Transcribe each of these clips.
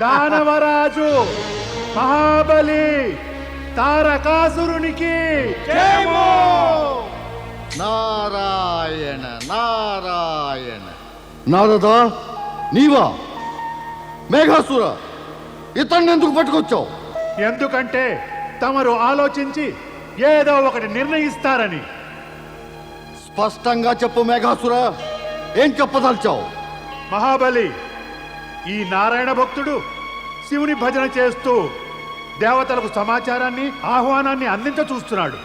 దానవరాజు మహాబలి తారకాసురునికి జయము! నారాయణ నారాయణ. నారద నీవా? మేఘాసుర ఇతన్ని ఎందుకు పట్టుకొచ్చావు? ఎందుకంటే తమరు ఆలోచించి ఏదో ఒకటి నిర్ణయిస్తారని. స్పష్టంగా చెప్పు మేఘాసుర. ఏం చెప్పదలిచావు? మహాబలి ఈ నారాయణ భక్తుడు శివుని భజన చేస్తూ దేవతలకు సమాచారాన్ని ఆహ్వానాన్ని అందించ చూస్తున్నాడు.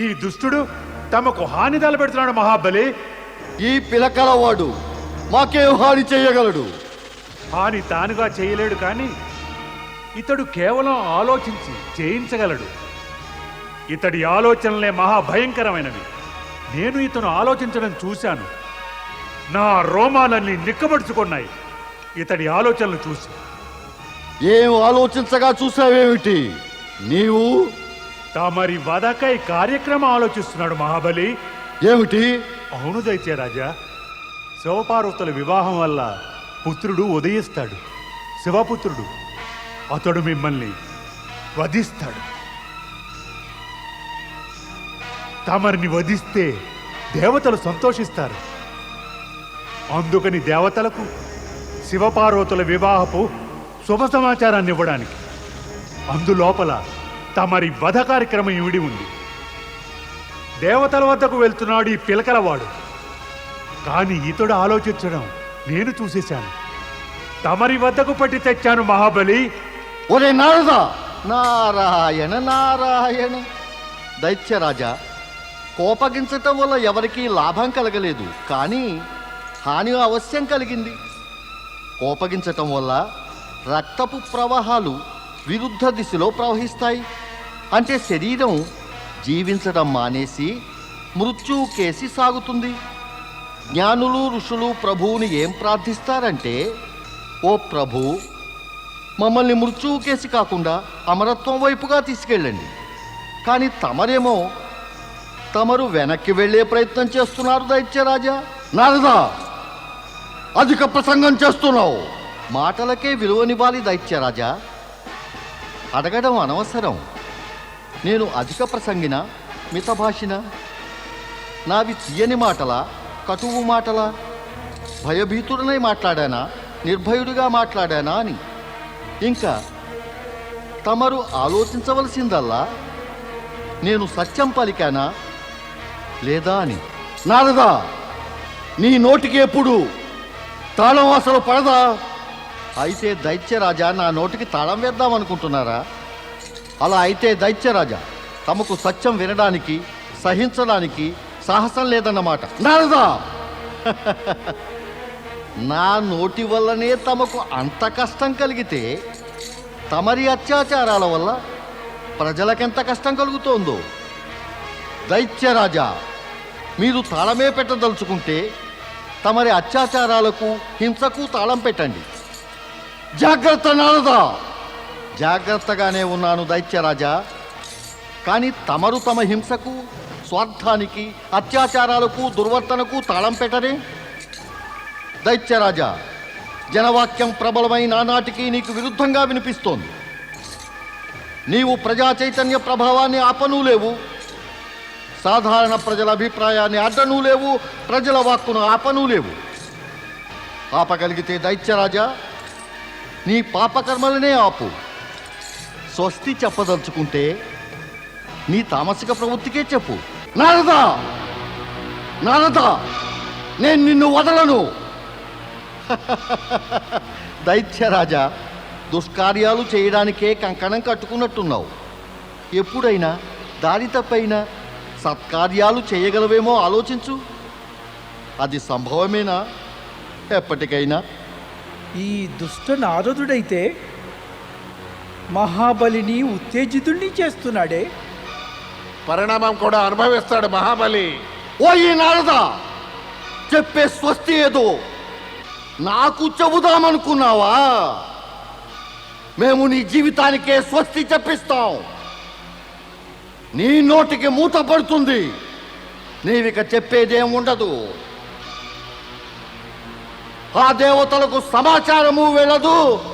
ఈ దుష్టుడు తమకు హాని తలపెడుతున్నాడు మహాబలి. ఈ పిలకలవాడు మాకేం హాని చేయగలడు. హాని తానుగా చేయలేడు కానీ ఇతడు కేవలం ఆలోచించి చేయించగలడు ఇతడి ఆలోచనలే మహాభయంకరమైనవి. నేను ఇతను ఆలోచించడం చూశాను. నా రోమాలన్నీ నిక్కబడుచుకున్నాయి. ఇతడి ఆలోచనలు చూసి. ఏం ఆలోచించగా చూసావేమిటి నీవు? తమరి వదకై కార్యక్రమం ఆలోచిస్తున్నాడు మహాబలి. ఏమిటి? అవును దైత్య రాజా శివపార్వతుల వివాహం వల్ల పుత్రుడు ఉదయిస్తాడు. శివపుత్రుడు అతడు మిమ్మల్ని వధిస్తాడు. తమరిని వధిస్తే దేవతలు సంతోషిస్తారు. అందుకని దేవతలకు శివపార్వతుల వివాహపు శుభ సమాచారాన్ని ఇవ్వడానికి అందులోపల తమరి వధ కార్యక్రమం ఇవిడి ఉంది. దేవతల వద్దకు వెళ్తున్నాడు ఈ పిలకలవాడు. కానీ ఇతడు ఆలోచించడం నేను చూసేశాను. తమరి వద్దకు పట్టి తెచ్చాను మహాబలి. ఒరే నారద! నారాయణ నారాయణ! దైత్యరాజా కోపగించటం వల్ల ఎవరికీ లాభం కలగలేదు కానీ హాని అవశ్యం కలిగింది. కోపగించటం వల్ల రక్తపు ప్రవాహాలు విరుద్ధ దిశలో ప్రవహిస్తాయి. అంటే శరీరం జీవించడం మానేసి మృత్యువు కేసి సాగుతుంది. జ్ఞానులు ఋషులు ప్రభువుని ఏం ప్రార్థిస్తారంటే ఓ ప్రభు మమ్మల్ని మృత్యువు కేసి కాకుండా అమరత్వం వైపుగా తీసుకెళ్ళండి. కానీ తమరేమో తమరు వెనక్కి వెళ్ళే ప్రయత్నం చేస్తున్నారు దైత్యరాజా నారదా అధిక ప్రసంగం చేస్తున్నావు. మాటలకే విలువనివ్వాలి దైత్యరాజా అడగడం అనవసరం. నేను అధిక ప్రసంగిన మితభాషిన నావి తీయని మాటల కటువు మాటల భయభీతుడనై మాట్లాడానా నిర్భయుడిగా మాట్లాడానా అని. ఇంకా తమరు ఆలోచించవలసిందల్లా నేను సత్యం పలికానా లేదా అని. నారదా నీ నోటికి ఎప్పుడు తాళం అసలు పడదా? అయితే దైత్యరాజా నా నోటికి తాళం వేద్దాం అనుకుంటున్నారా? అలా అయితే దైత్యరాజా తమకు సత్యం వినడానికి సహించడానికి సాహసం లేదన్నమాట. నారదా! నా నోటి వల్లనే తమకు అంత కష్టం కలిగితే తమరి అత్యాచారాల వల్ల ప్రజలకెంత కష్టం కలుగుతోందో. దైత్యరాజా మీరు తాళమే పెట్టదలుచుకుంటే తమరి అత్యాచారాలకు హింసకు తాళం పెట్టండి. జాగ్రత్త నారదా! జాగ్రత్తగానే ఉన్నాను దైత్యరాజా. కానీ తమరు తమ హింసకు స్వార్థానికి అత్యాచారాలకు దుర్వర్తనకు తాళం పెట్టరే? దైత్యరాజా జనవాక్యం ప్రబలమై నానాటికి నీకు విరుద్ధంగా వినిపిస్తోంది. నీవు ప్రజా చైతన్య ప్రభావాన్ని ఆపనూ లేవు సాధారణ ప్రజల అభిప్రాయాన్ని అడ్డనూ లేవు ప్రజల వాక్కును ఆపనూ లేవు. ఆపగలిగితే దైత్యరాజా నీ పాపకర్మలనే ఆపు. స్వస్తి చెప్పదలుచుకుంటే నీ తామసిక ప్రవృత్తికే చెప్పు. నారదా! నారదా! నేను నిన్ను వదలను! దైత్యరాజా దుష్కార్యాలు చేయడానికే కంకణం కట్టుకున్నట్టున్నావు. ఎప్పుడైనా దారి తప్పైనా సత్కార్యాలు చేయగలవేమో ఆలోచించు. అది సంభవమేనా? ఎప్పటికైనా. ఈ దుష్ట నారదుడైతే మహాబలిని ఉత్తేజితుణ్ణి చేస్తున్నాడే. పరిణామం కూడా అనుభవిస్తాడు మహాబలి. ఓ ఈ నారదా! చెప్పే స్వస్తి ఏదో? నాకు చెబుదామనుకున్నావా? మేము నీ జీవితానికే స్వస్తి చెప్పిస్తాం. నీ నోటికి మూత పడుతుంది. నీవిక చెప్పేదేం ఉండదు. ఆ దేవతలకు సమాచారము వెళ్ళదు.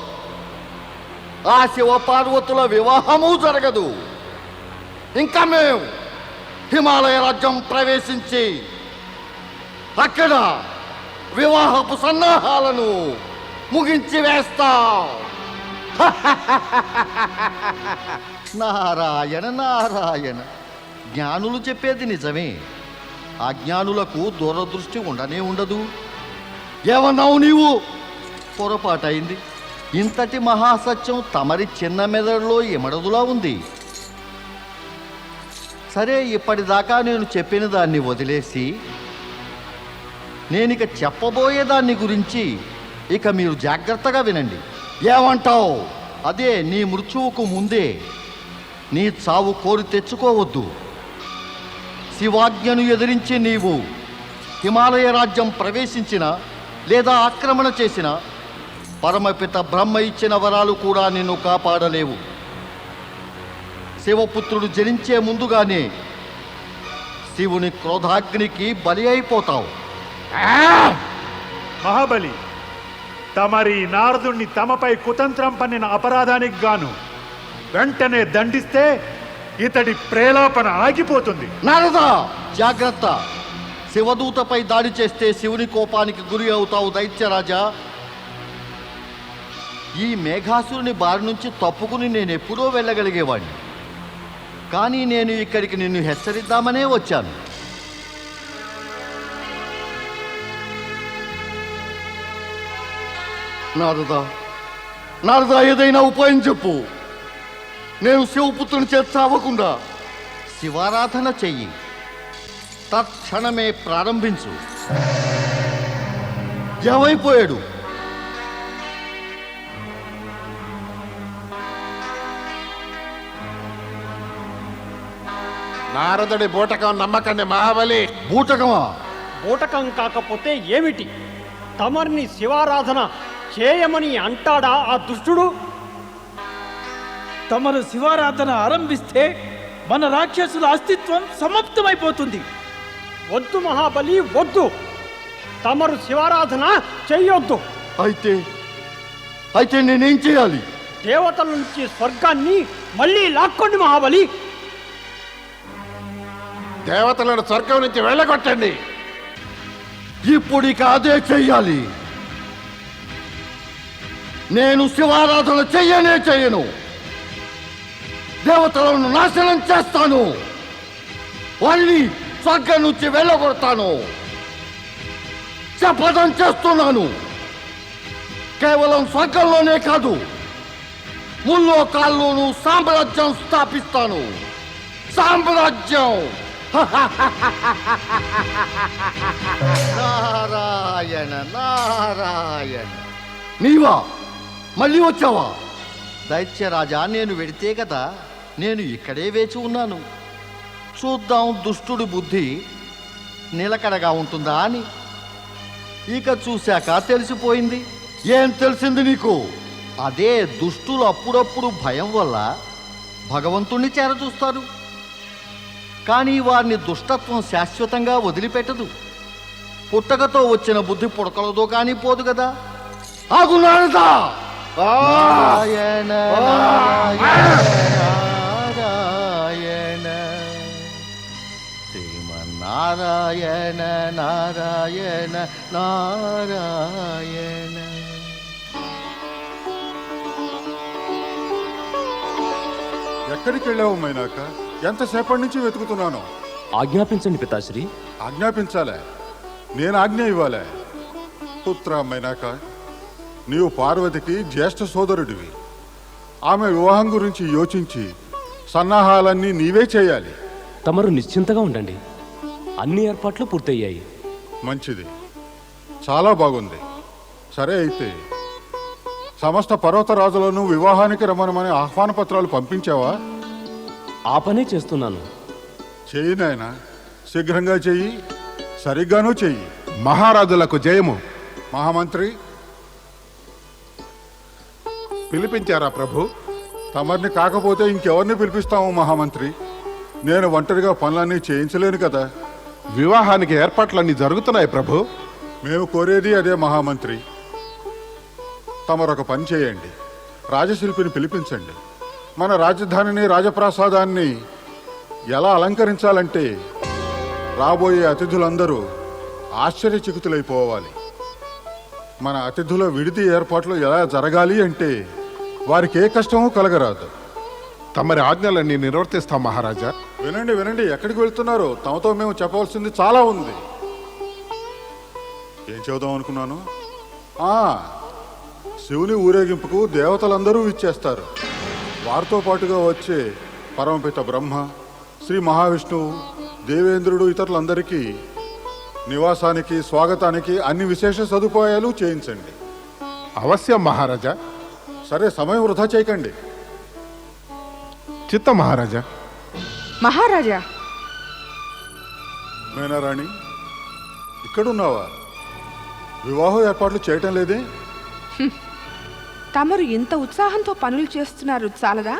ఆ శివ పార్వతుల వివాహము జరగదు. ఇంకా మేము హిమాలయ రాజ్యం ప్రవేశించి అక్కడ వివాహపు సన్నాహాలను ముగించి వేస్తాం. నారాయణ నారాయణ. జ్ఞానులు చెప్పేది నిజమే. అజ్ఞానులకు దూరదృష్టి ఉండనే ఉండదు. ఏమన్నావు నీవు? పొరపాటైంది. ఇంతటి మహాసత్యం తమరి చిన్న మెదడులో ఇమడదులా ఉంది? సరే ఇప్పటిదాకా నేను చెప్పిన దాన్ని వదిలేసి నేనిక చెప్పబోయే దాన్ని గురించి ఇక మీరు జాగ్రత్తగా వినండి. ఏమంటావు? అదే నీ మృత్యువుకు ముందే నీ చావు కోరి తెచ్చుకోవద్దు. శివాజ్ఞను ఎదిరించి నీవు హిమాలయ రాజ్యం ప్రవేశించిన లేదా ఆక్రమణ చేసిన పరమపిత బ్రహ్మ ఇచ్చిన వరాలు కూడా నిన్ను కాపాడలేవు. శివపుత్రుడు జనించే ముందుగానే శివుని క్రోధాగ్నికి బలి అయిపోతావు. మహాబలి తమరి నారదుణ్ణి తమపై కుతంత్రం పన్నిన అపరాధానికి గాను వెంటనే దండిస్తే ఇతడి ప్రేలాపన ఆగిపోతుంది. నారదా జాగ్రత్త. శివదూతపై దాడి చేస్తే శివుని కోపానికి గురి అవుతావు దైత్యరాజా. ఈ మేఘాసురుని బారి నుంచి తప్పుకుని నేను ఎప్పుడో వెళ్ళగలిగేవాడిని కానీ నేను ఇక్కడికి నిన్ను హెచ్చరిద్దామనే వచ్చాను. నారదా నారదా ఏదైనా ఉపాయం చెప్పు. నేను శివపుత్రుని చేత చావకుండా శివారాధన చెయ్యి. తక్షణమే ప్రారంభించు. ఏమైపోయాడు? నారదుడి బూటకం నమ్మకండి మహాబలి. బూటకమా? బూటకం కాకపోతే ఏమిటి? తమర్ని శివారాధన చేయమని అంటాడా ఆ దుష్టుడు? తమరు శివారాధన ఆరంభిస్తే మన రాక్షసుల అస్తిత్వం సమాప్తమైపోతుంది. వద్దు మహాబలి వద్దు. తమరు శివారాధన చెయ్యొద్దు అయితే అయితే నేనేం చేయాలి? దేవతల నుంచి స్వర్గాన్ని మళ్ళీ లాక్కోండి మహాబలి. దేవతలను స్వర్గం నుంచి వెళ్ళగొట్టండి. ఇప్పుడు ఇక అదే చెయ్యాలి. నేను శివారాధన చెయ్యనే చెయ్యను. దేవతలను నాశనం చేస్తాను. వారిని స్వర్గం నుంచి వెళ్ళగొడతాను. శపథం చేస్తున్నాను. కేవలం స్వర్గంలోనే కాదు ముల్లో కాల్లోనూ సామ్రాజ్యం స్థాపిస్తాను. సామ్రాజ్యం! నారాయణ నారాయణ. నీవా? మళ్ళీ వచ్చావా? దైత్యరాజా నేను వెడితే కదా? నేను ఇక్కడే వేచి ఉన్నాను. చూద్దాం దుష్టుడి బుద్ధి నిలకడగా ఉంటుందా అని. ఇక చూశాక తెలిసిపోయింది. ఏం తెలిసింది నీకు? అదే దుష్టులు అప్పుడప్పుడు భయం వల్ల భగవంతుణ్ణి చేరచూస్తారు కానీ వారిని దుష్టత్వం శాశ్వతంగా వదిలిపెట్టదు. పుట్టకతో వచ్చిన బుద్ధి పుడకలదో కానీ పోదు కదా ఆగు నారదా! నారాయణ నారాయణ నారాయణ శ్రీమన్నారాయణ నారాయణ నారాయణ. ఎక్కడికి వెళ్ళావు మైనాక? ఎంతసేపటి నుంచి వెతుకుతున్నాను? ఆజ్ఞాపించండి పితాశ్రీ. ఆజ్ఞాపించాలే. నేను ఆజ్ఞ ఇవ్వాలే. పుత్ర మైనాక నీవు పార్వతికి జ్యేష్ఠ సోదరుడివి. ఆమె వివాహం గురించి యోచించి సన్నాహాలన్నీ నీవే చేయాలి. తమరు నిశ్చింతగా ఉండండి. అన్ని ఏర్పాట్లు పూర్తయ్యాయి. మంచిది. చాలా బాగుంది. సరే అయితే సమస్త పర్వతరాజులను వివాహానికి రమ్మనమని ఆహ్వాన పత్రాలు పంపించావా? ఆ పనే చేస్తున్నాను. చెయ్యి నాయనా. శీఘ్రంగా చెయ్యి. సరిగ్గానూ చెయ్యి. మహారాజులకు జయము. మహామంత్రి. పిలిపించారా ప్రభు? తమరిని కాకపోతే ఇంకెవరిని పిలిపిస్తాము మహామంత్రి? నేను ఒంటరిగా పనులన్నీ చేయించలేను కదా. వివాహానికి ఏర్పాట్లన్నీ జరుగుతున్నాయి ప్రభు. మేము కోరేది అదే మహామంత్రి. తమరొక పని చేయండి. రాజశిల్పిని పిలిపించండి. మన రాజధానిని రాజప్రాసాదాన్ని ఎలా అలంకరించాలంటే రాబోయే అతిథులందరూ ఆశ్చర్యచకితులైపోవాలి. మన అతిథుల విడిది ఏర్పాట్లు ఎలా జరగాలి అంటే వారికి ఏ కష్టమూ కలగరాదు. తమరి ఆజ్ఞలన్నీ నిర్వర్తిస్తాం మహారాజా. వినండి వినండి. ఎక్కడికి వెళ్తున్నారు? తమతో మేము చెప్పవలసింది చాలా ఉంది. ఏం చెబుదాం అనుకున్నాను? శివుని ఊరేగింపుకు దేవతలందరూ ఇచ్చేస్తారు వారితో పాటుగా వచ్చే పరమపిత బ్రహ్మ శ్రీ మహావిష్ణువు దేవేంద్రుడు ఇతరులందరికీ నివాసానికి స్వాగతానికి అన్ని విశేష సదుపాయాలు చేయించండి. అవశ్యం మహారాజా. సరే సమయం వృధా చేయకండి. చిత్త మహారాజా. మహారాజా. మేనారాణి ఇక్కడున్నావా? వివాహం ఏర్పాట్లు చేయటం లేదే? తమరు ఇంత ఉత్సాహంతో పనులు చేస్తున్నారు చాలదా?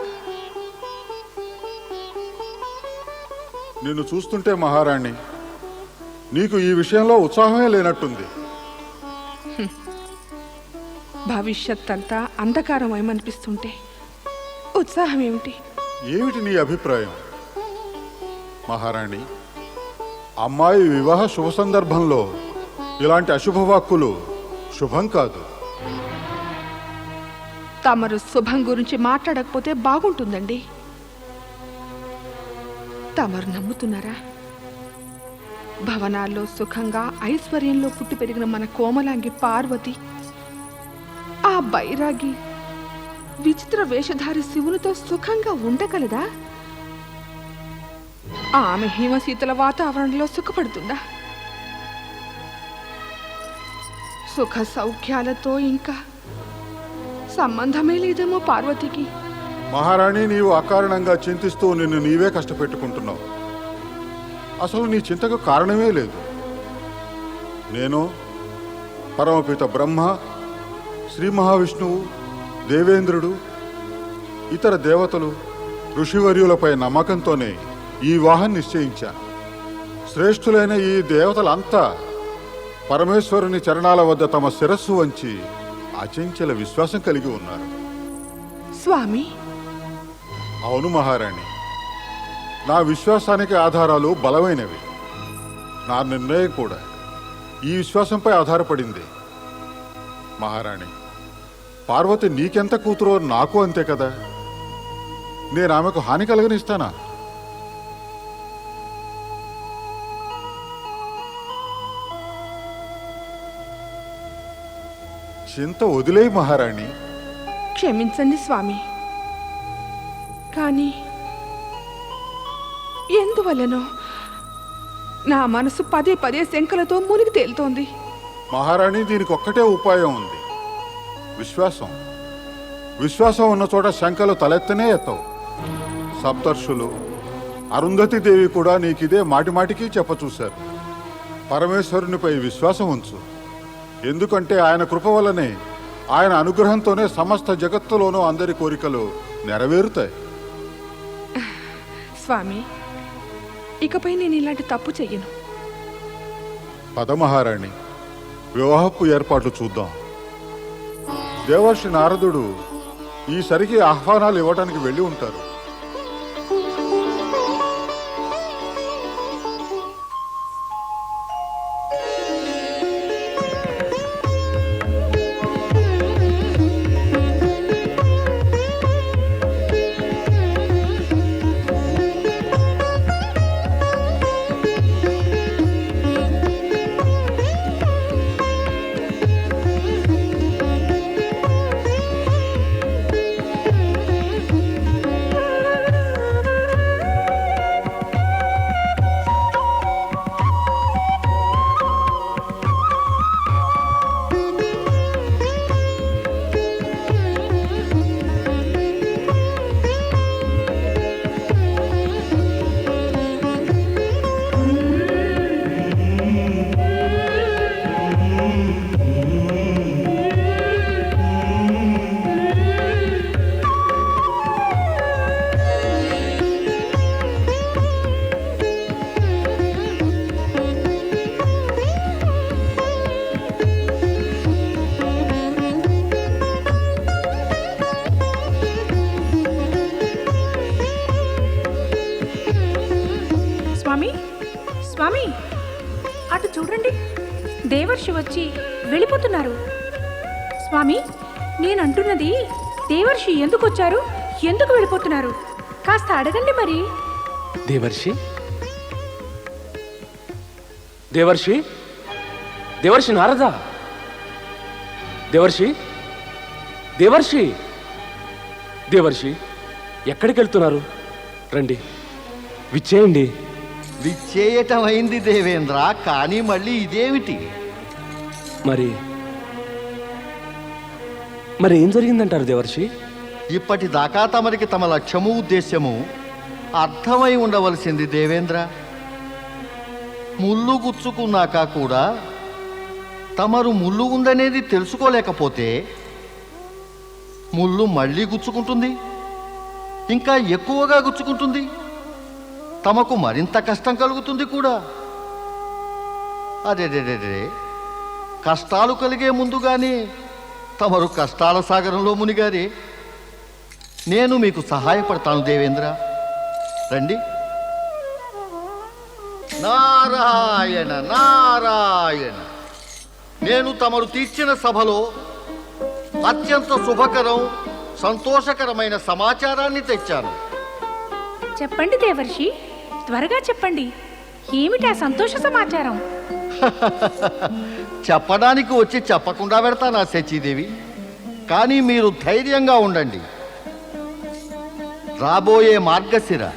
నిన్ను చూస్తుంటే మహారాణి నీకు ఈ విషయంలో ఉత్సాహమే లేనట్టుంది. భవిష్యత్ అంతా అంధకారమయమనిపిస్తుంటే ఉత్సాహం ఏమిటి ఏమిటి నీ అభిప్రాయం? మహారాణి అమ్మాయి వివాహ శుభ సందర్భంలో ఇలాంటి అశుభవాక్కులు శుభం కాదు. తమరు శుభం గురించి మాట్లాడకపోతే బాగుంటుందండి. తమరు నమ్ముతున్నారా? భవనాల్లో సుఖంగా ఐశ్వర్యంలో పుట్టి పెరిగిన మన కోమలాంగి పార్వతి ఆ బైరాగి విచిత్ర వేషధారి శివునితో సుఖంగా ఉండగలదా? ఆమె హిమశీతల వాతావరణంలో సుఖపడుతుందా? సుఖ సౌఖ్యాలతో ఇంకా సంబంధమే లేదేమో పార్వతికి. మహారాణి నీవు అకారణంగా చింతిస్తూ నిన్ను నీవే కష్టపెట్టుకుంటున్నావు. అసలు నీ చింతకు కారణమే లేదు. నేను పరమపిత బ్రహ్మ శ్రీ మహావిష్ణువు దేవేంద్రుడు ఇతర దేవతలు ఋషివర్యులపై నమ్మకంతోనే ఈ వివాహం నిశ్చయించాను. శ్రేష్ఠులైన ఈ దేవతలంతా పరమేశ్వరుని చరణాల వద్ద తమ శిరస్సు వంచి అచంచల విశ్వాసం కలిగి ఉన్నారు. స్వామి! అవును మహారాణి. నా విశ్వాసానికి ఆధారాలు బలమైనవి. నా నిర్ణయం కూడా ఈ విశ్వాసంపై ఆధారపడింది. మహారాణి పార్వతి నీకెంత కూతురో నాకు అంతే కదా. నేను ఆమెకు హాని కలగనిస్తానా? చింత వదిలేయి మహారాణి. క్షమించండి స్వామి. కానీ ఎందువల్లనో నా మనసు పదే పదే శంకలతో మునిగి తేలుతోంది. మహారాణి దీనికి ఒక్కటే ఉపాయం ఉంది. విశ్వాసం. విశ్వాసం ఉన్న చోట శంకలు తలెత్తనే ఎత్తవు. సప్తర్షులు అరుంధతి దేవి కూడా నీకిదే మాటిమాటికి చెప్పచూశారు పరమేశ్వరునిపై విశ్వాసం ఉంచు. ఎందుకంటే ఆయన కృప వల్లనే ఆయన అనుగ్రహంతోనే సమస్త జగత్తులోనూ అందరి కోరికలు నెరవేరుతాయి. స్వామి ఇకపై నేను ఇలాంటి తప్పు చెయ్యను. పదమహారాణి వివాహపు ఏర్పాట్లు చూద్దాం. దేవర్షి నారదుడు ఈసరికి ఆహ్వానాలు ఇవ్వడానికి వెళ్ళి ఉంటారు. అటు చూడండి. దేవర్షి వచ్చి వెళ్ళిపోతున్నారు. స్వామి నేను అంటున్నది దేవర్షి ఎందుకు వచ్చారు? ఎందుకు వెళ్ళిపోతున్నారు? కాస్త అడగండి మరి. దేవర్షి? దేవర్షి? దేవర్షి నారదా? దేవర్షి? దేవర్షి? దేవర్షి ఎక్కడికి వెళ్తున్నారు? రండి. విచ్చేయండి. విచ్చేయటం అయింది దేవేంద్ర కానీ మళ్ళీ ఇదేమిటి? మరి మరి ఏం జరిగిందంటారు దేవర్షి? ఇప్పటిదాకా తమరికి తమ లక్ష్యము ఉద్దేశ్యము అర్థమై ఉండవలసింది దేవేంద్ర. ముళ్ళు గుచ్చుకున్నాక కూడా తమరు ముళ్ళు ఉందనేది తెలుసుకోలేకపోతే ముళ్ళు మళ్ళీ గుచ్చుకుంటుంది ఇంకా ఎక్కువగా గుచ్చుకుంటుంది. తమకు మరింత కష్టం కలుగుతుంది కూడా. అదేదేదే కష్టాలు కలిగే ముందుగానే తమరు కష్టాల సాగరంలో మునిగారే. నేను మీకు సహాయపడతాను దేవేంద్ర. రండి. నారాయణ నారాయణ. నేను తమరు తీర్చిన సభలో అత్యంత శుభకరం సంతోషకరమైన సమాచారాన్ని తెచ్చాను. చెప్పండి దేవర్షి. త్వరగా చెప్పండి. ఏమిటా సంతోష సమాచారం? చెప్పడానికి వచ్చి చెప్పకుండా పెడతానా శచీదేవి? కానీ మీరు ధైర్యంగా ఉండండి. రాబోయే మార్గశిర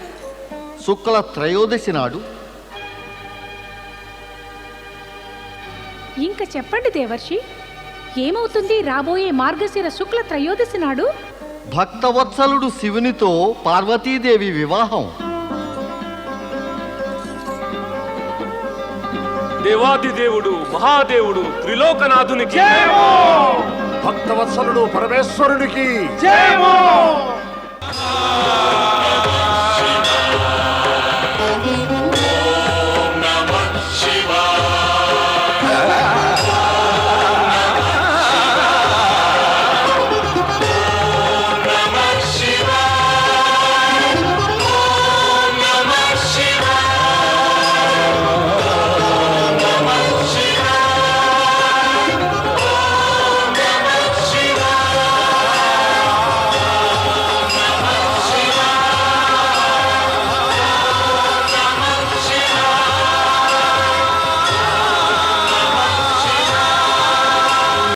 శుక్ల త్రయోదశి నాడు. ఇంకా చెప్పండి దేవర్షి ఏమవుతుంది రాబోయే మార్గశిర శుక్ల త్రయోదశి నాడు? భక్తవత్సలుడు శివునితో పార్వతీదేవి వివాహం. దేవాది దేవుడు మహాదేవుడు త్రిలోకనాథునికి. భక్తవత్సలుడు పరమేశ్వరునికి. జయమో